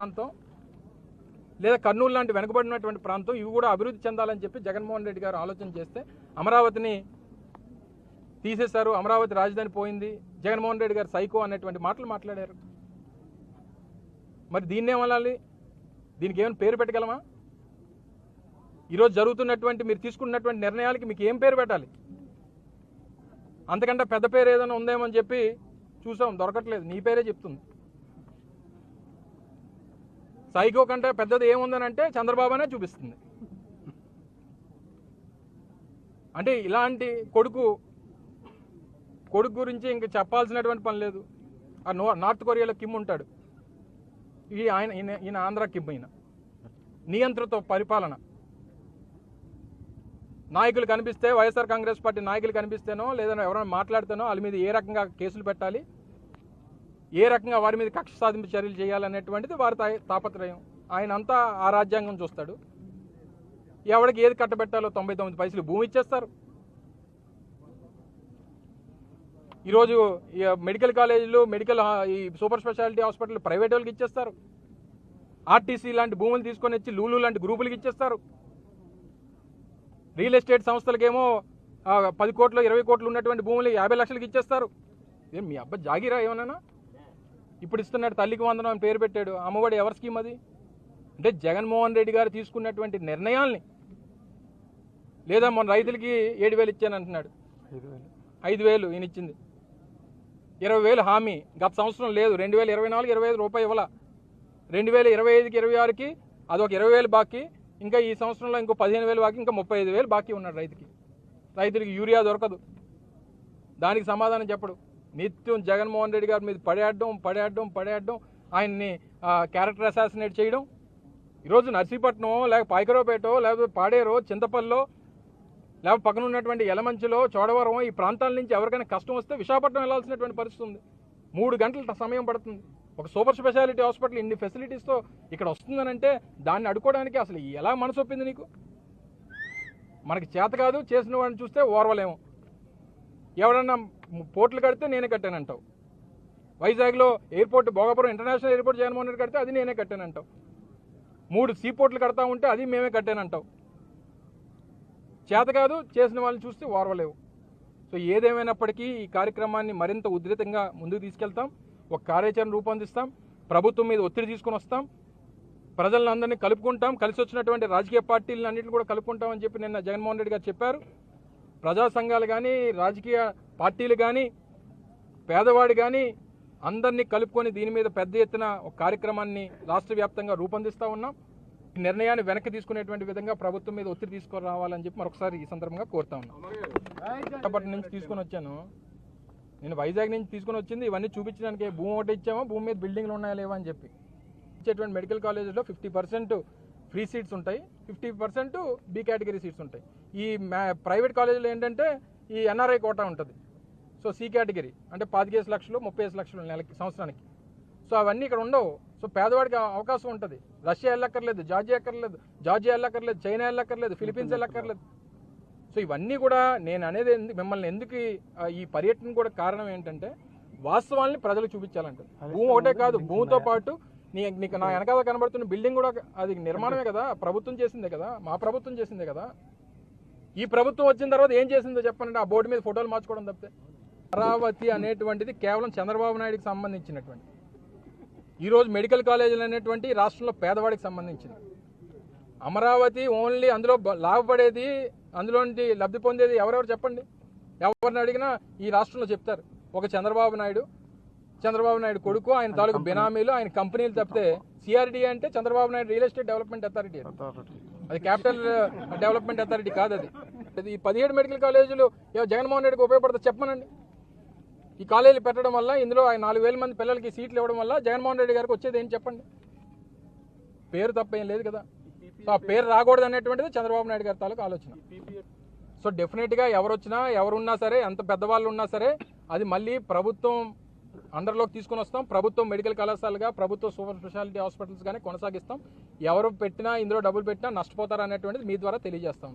ప్రాంతం లేదా కర్నూలు లాంటి వెనుకబడినటువంటి ప్రాంతం ఇవి కూడా అభివృద్ధి చెందాలని చెప్పి జగన్మోహన్ రెడ్డి గారు ఆలోచన చేస్తే అమరావతిని తీసేశారు. అమరావతి రాజధాని పోయింది. జగన్మోహన్ రెడ్డి గారు సైకో అనేటువంటి మాటలు మాట్లాడారు. మరి దీన్ని ఏమనాలి? దీనికి ఏమైనా పేరు పెట్టగలమా? ఈరోజు జరుగుతున్నటువంటి మీరు తీసుకున్నటువంటి నిర్ణయాలకి మీకు ఏం పేరు పెట్టాలి? అంతకంటే పెద్ద పేరు ఏదైనా ఉందేమో అని చెప్పి చూసాం. దొరకట్లేదు. నీ పేరే చెప్తుంది. సైకో కంటే పెద్దది ఏముందని అంటే చంద్రబాబునే చూపిస్తుంది. అంటే ఇలాంటి కొడుకు కొడుకు గురించి ఇంక చెప్పాల్సినటువంటి పని లేదు. ఆ నో నార్త్ కొరియాలో కిమ్ ఉంటాడు. ఈ ఆయన ఈయన ఈయన ఆంధ్ర కిమ్ ఈయన. నియంత్రిత పరిపాలన. నాయకులు కనిపిస్తే వైఎస్ఆర్ కాంగ్రెస్ పార్టీ నాయకులు కనిపిస్తేనో లేదా ఎవరైనా మాట్లాడితేనో వాళ్ళ మీద ఏ రకంగా కేసులు పెట్టాలి? ఏ రకంగా వారి మీద కక్ష సాధింపు చర్యలు చేయాలనేటువంటిది వారి తాపత్రయం. ఆయన అంతా ఆ రాజ్యాంగం చూస్తాడు. ఎవరికి ఏది కట్టబెట్టాలో తొంభై తొమ్మిది పైసలు భూమి ఇచ్చేస్తారు. ఈరోజు ఈ మెడికల్ కాలేజీలు మెడికల్ ఈ సూపర్ స్పెషాలిటీ హాస్పిటల్ ప్రైవేట్ వాళ్ళకి ఇచ్చేస్తారు. ఆర్టీసీ లాంటి భూములు తీసుకొని వచ్చి లూలు లాంటి గ్రూపులకి ఇచ్చేస్తారు. రియల్ ఎస్టేట్ సంస్థలకేమో పది కోట్లు ఇరవై కోట్లు ఉన్నటువంటి భూములు యాభై లక్షలకి ఇచ్చేస్తారు. ఏం మీ అబ్బాయి జాగిరా ఏమన్నా ఇప్పుడు ఇస్తున్నాడు తల్లికి వందనం అని పేరు పెట్టాడు. అమ్మఒడి ఎవరి స్కీమ్ అది? అంటే జగన్మోహన్ రెడ్డి గారు తీసుకున్నటువంటి నిర్ణయాల్ని. లేదా మొన్న రైతులకి ఏడు వేలు ఇచ్చాను అంటున్నాడు. ఐదు వేలు. ఈయన ఇచ్చింది. ఇరవై వేలు హామీ. గత సంవత్సరం లేదు. రెండు వేల ఇరవై నాలుగు ఇరవై ఐదు రూపాయి ఇవ్వాల. రెండు వేల ఇరవై ఐదుకి ఇరవై ఆరుకి అదొక ఇరవై వేలు బాకీ. ఇంకా ఈ సంవత్సరంలో ఇంకో పదిహేను వేలు బాకీ ఇంకా ముప్పై ఐదు వేలు బాకీ ఉన్నాడు రైతుకి. రైతులకి యూరియా దొరకదు. దానికి సమాధానం చెప్పడు. నిత్యం జగన్మోహన్ రెడ్డి గారి మీద పడేయడం పడేయడం పడేయడం ఆయన్ని క్యారెక్టర్ అసాసినేట్ చేయడం. ఈరోజు నర్సీపట్నం లేక పాయకరావుపేటో లేకపోతే పాడేరో చింతపల్లిలో లేకపోతే పక్కన ఉన్నటువంటి ఎలమంచిలో చోడవరం ఈ ప్రాంతాల నుంచి ఎవరికైనా కష్టం వస్తే విశాఖపట్నం వెళ్ళాల్సినటువంటి పరిస్థితి ఉంది. మూడు గంటల సమయం పడుతుంది. ఒక సూపర్ స్పెషాలిటీ హాస్పిటల్ ఇన్ని ఫెసిలిటీస్తో ఇక్కడ వస్తుందనంటే దాన్ని అడుకోవడానికి అసలు ఎలా మనసు ఒప్పింది నీకు? మనకి చేత కాదు చేసిన వాడిని చూస్తే ఓర్వలేము. ఎవడన్నా పోర్ట్లు కడితే నేనే కట్టానంటావు. వైజాగ్లో airport Bhogapuram international airport Jaganmohan Reddy కడితే అది నేనే కట్టానంటావు. మూడు సీ పోర్ట్లు కడతా ఉంటే అది మేమే కట్టానంటావు. చేత కాదు చేసిన వాళ్ళని చూస్తే ఓర్వలేవు. సో ఏదేమైనప్పటికీ ఈ కార్యక్రమాన్ని మరింత ఉధృతంగా ముందుకు తీసుకెళ్తాం. ఒక కార్యాచరణ రూపొందిస్తాం. ప్రభుత్వం మీద ఒత్తిడి తీసుకొని వస్తాం. ప్రజలందరినీ కలుపుకుంటాం. కలిసి వచ్చినటువంటి రాజకీయ పార్టీలను అన్నింటిని కూడా కలుపుకుంటామని చెప్పి నిన్న జగన్మోహన్ రెడ్డి గారు చెప్పారు. ప్రజా సంఘాలు కానీ రాజకీయ పార్టీలు కానీ పేదవాడు కానీ అందరినీ కలుపుకొని దీని మీద పెద్ద ఎత్తున ఒక కార్యక్రమాన్ని రాష్ట్ర వ్యాప్తంగా రూపొందిస్తూ ఉన్నాం. ఈ నిర్ణయాన్ని వెనక్కి తీసుకునేటువంటి విధంగా ప్రభుత్వం మీద ఒత్తిడి తీసుకొని రావాలని చెప్పి మరొకసారి ఈ సందర్భంగా కోరుతా ఉన్నాం. విశాఖపట్నం నుంచి తీసుకొని వచ్చాను. నేను వైజాగ్ నుంచి తీసుకొని వచ్చింది. ఇవన్నీ చూపించడానికి భూమి ఒకటి ఇచ్చామో. భూమి మీద బిల్డింగ్లు ఉన్నాయా లేవా అని చెప్పి. ఇచ్చేటువంటి మెడికల్ కాలేజీలో ఫిఫ్టీ పర్సెంట్ ఫ్రీ సీట్స్ ఉంటాయి. Fifty percent B category seats ఉంటాయి. ఈ మ్యా ప్రైవేట్ కాలేజీలో ఏంటంటే ఈ ఎన్ఆర్ఐ కోటా ఉంటుంది. సో సి కేటగిరీ అంటే పాతికేసి లక్షలు ముప్పై ఐదు లక్షలు నెలకి సంవత్సరానికి. సో అవన్నీ ఇక్కడ ఉండవు. సో పేదవాడికి అవకాశం ఉంటుంది. రష్యా వెళ్ళక్కర్లేదు జార్జియా ఎక్కర్లేదు జార్జియా వెళ్ళక్కర్లేదు చైనా వెళ్ళక్కర్లేదు ఫిలిపీన్స్ వెళ్ళక్కర్లేదు. సో ఇవన్నీ కూడా నేను అనేది ఎందు- మిమ్మల్ని ఎందుకు ఈ- పర్యటన కూడా కారణం ఏంటంటే వాస్తవాల్ని ప్రజలకు చూపించాలంట భూమి ఒకటే కాదు భూమితో పాటు నీ నీకు నా వెనకాల కనబడుతున్న బిల్డింగ్ కూడా అది నిర్మాణమే కదా ప్రభుత్వం చేసిందే కదా మా ప్రభుత్వం చేసిందే కదా. ఈ ప్రభుత్వం వచ్చిన తర్వాత ఏం చేసిందో చెప్పండి ఆ బోర్డు మీద ఫోటోలు మార్చుకోవడం తప్పితే. అమరావతి అనేటువంటిది కేవలం చంద్రబాబు నాయుడికి సంబంధించినటువంటి. ఈరోజు మెడికల్ కాలేజీలు అనేటువంటి రాష్ట్రంలో పేదవాడికి సంబంధించింది అమరావతి ఓన్లీ అందులో లాభపడేది అందులో లబ్ధి పొందేది ఎవరెవరు చెప్పండి? ఎవరిని అడిగినా ఈ రాష్ట్రంలో చెప్తారు. ఒక చంద్రబాబు నాయుడు చంద్రబాబు నాయుడు కొడుకు ఆయన తాలూకు బినామీలు ఆయన కంపెనీలు తప్పితే సిఆర్డీ అంటే Chandrababu Naidu real estate development authority అది. క్యాపిటల్ డెవలప్మెంట్ అథారిటీ కాదు అది. ఈ పదిహేడు మెడికల్ కాలేజీలు జగన్మోహన్ రెడ్డికి ఉపయోగపడుతుంది చెప్పమనండి. ఈ కాలేజీలు పెట్టడం వల్ల ఇందులో ఆయన నాలుగు వేల మంది పిల్లలకి సీట్లు ఇవ్వడం వల్ల జగన్మోహన్ రెడ్డి గారికి వచ్చేది ఏం చెప్పండి? పేరు తప్ప ఏం లేదు కదా. సో ఆ పేరు రాకూడదు అనేటువంటిది చంద్రబాబు నాయుడు గారి తాలూకు ఆలోచన. సో డెఫినెట్గా ఎవరు వచ్చినా ఎవరున్నా సరే ఎంత పెద్దవాళ్ళు ఉన్నా సరే అది మళ్ళీ ప్రభుత్వం అండర్లోకి తీసుకొని వస్తాం. ప్రభుత్వం మెడికల్ కళాశాలగా ప్రభుత్వ సూపర్ స్పెషాలిటీ హాస్పిటల్స్ కానీ కొనసాగిస్తాం. ఎవరు పెట్టినా ఇందులో డబ్బులు పెట్టినా నష్టపోతారు అనేటువంటిది మీ ద్వారా తెలియజేస్తా